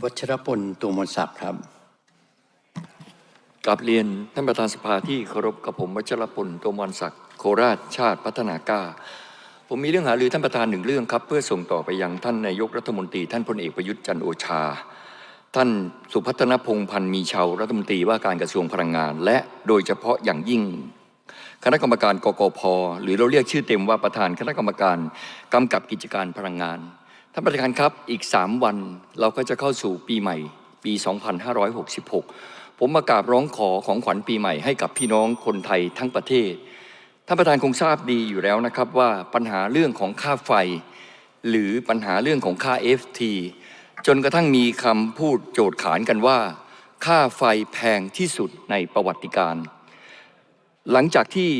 วัชรพลตูมนศักดิ์ครับกลับเรียนท่านประธานสภาที่เคารพกับผมวัชรพลโตมนศักดิ์โคราชชาติพัฒนากล้า ผมมีเรื่องหารือท่านประธานหนึ่งเรื่องครับ เพื่อส่งต่อไปยังท่านนายกรัฐมนตรี ท่านพลเอกประยุทธ์จันโอชา ท่านสุพัฒนพงษ์พันธ์มีชาวรัฐมนตรีว่าการกระทรวงพลังงาน และโดยเฉพาะอย่างยิ่งคณะกรรมการกกพหรือเราเรียกชื่อเต็มว่าประธานคณะกรรมการกำกับกิจการพลังงาน ท่านประธานครับอีก 3 วันเราก็จะเข้าสู่ปีใหม่ ปี 2566 ผมมากราบร้องขอของขวัญปีใหม่ให้กับพี่น้องคนไทยทั้งประเทศ ท่านประธานคงทราบดีอยู่แล้วนะครับว่าปัญหาเรื่องของค่าไฟ หรือปัญหาเรื่องของค่า FT จนกระทั่งมีคำพูดโจทย์ขานกันว่า ค่าไฟแพงที่สุดในประวัติการ หลังจากที่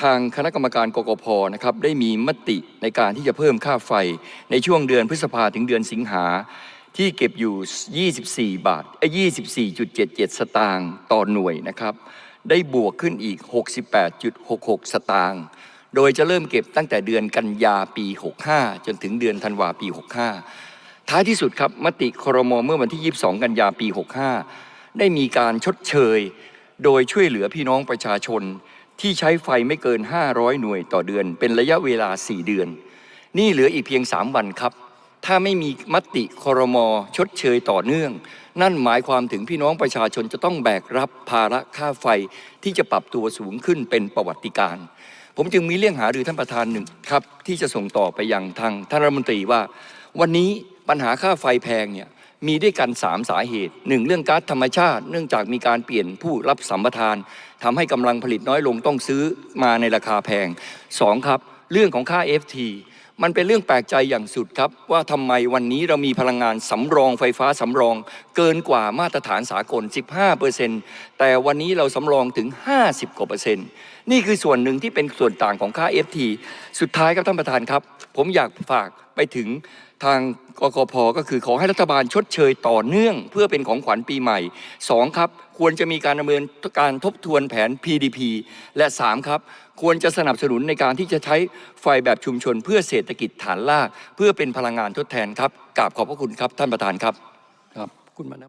ทางคณะกรรมการกกพนะครับได้มีมติในการที่จะเพิ่มค่าไฟในช่วงเดือนพฤษภาถึงเดือนสิงหาที่เก็บอยู่ 24 บาทเอ้24.77 สตางค์ต่อหน่วยนะครับ ได้บวกขึ้นอีก 68.66 สตางค์โดยจะเริ่มเก็บตั้งแต่เดือนกันยาปี 65 จนถึงเดือนธันวาปี 65 ท้ายที่สุดครับมติครมเมื่อวันที่ 22 กันยาปี 65 ได้มีการชดเชย โดยช่วยเหลือพี่น้องประชาชน ที่ใช้ไฟไม่เกิน 500 หน่วยต่อเดือน เป็นระยะเวลา 4 เดือน นี่เหลืออีกเพียง 3 วันครับ ถ้าไม่มีมติครมชดเชยต่อเนื่อง นั่นหมายความถึงพี่น้องประชาชนจะต้องแบกรับภาระค่าไฟที่จะปรับตัวสูงขึ้นเป็นประวัติการผมจึงมีเรื่องหารือท่านประธานหนึ่งครับ ที่จะส่งต่อไปยังทางท่านรัฐมนตรีว่า วันนี้ปัญหาค่าไฟแพงเนี่ย มีด้วยกัน 3 สาเหตุหนึ่งเรื่องก๊าซธรรมชาติ เนื่องจากมีการเปลี่ยนผู้รับสัมปทานทำให้กำลังผลิตน้อยลงต้องซื้อมาในราคาแพง 2 ครับ เรื่องของค่า FT มันเป็นเรื่องแปลกใจอย่างสุดครับ ว่าทำไมวันนี้เรามีพลังงานสำรองไฟฟ้าสำรอง เกินกว่ามาตรฐานสากล 15%แต่วันนี้เราสำรองถึง 50 กว่าเปอร์เซ็นต์ นี่คือส่วนหนึ่งที่เป็นส่วนต่างของค่า FT สุดท้ายครับท่านประธานครับ ผมอยากฝากไปถึงทางกกพก็คือขอให้รัฐบาลชดเชยต่อเนื่อง เพื่อเป็นของขวัญปีใหม่ 2 ครับ ควรจะมีการดำเนินการทบทวนแผน PDP และ 3 ครับ ควรจะสนับสนุนในการที่จะใช้ไฟแบบชุมชน เพื่อเศรษฐกิจฐานลาก เพื่อเป็นพลังงานทดแทนครับกราบขอบพระคุณครับท่านประธานครับครับคุณมณ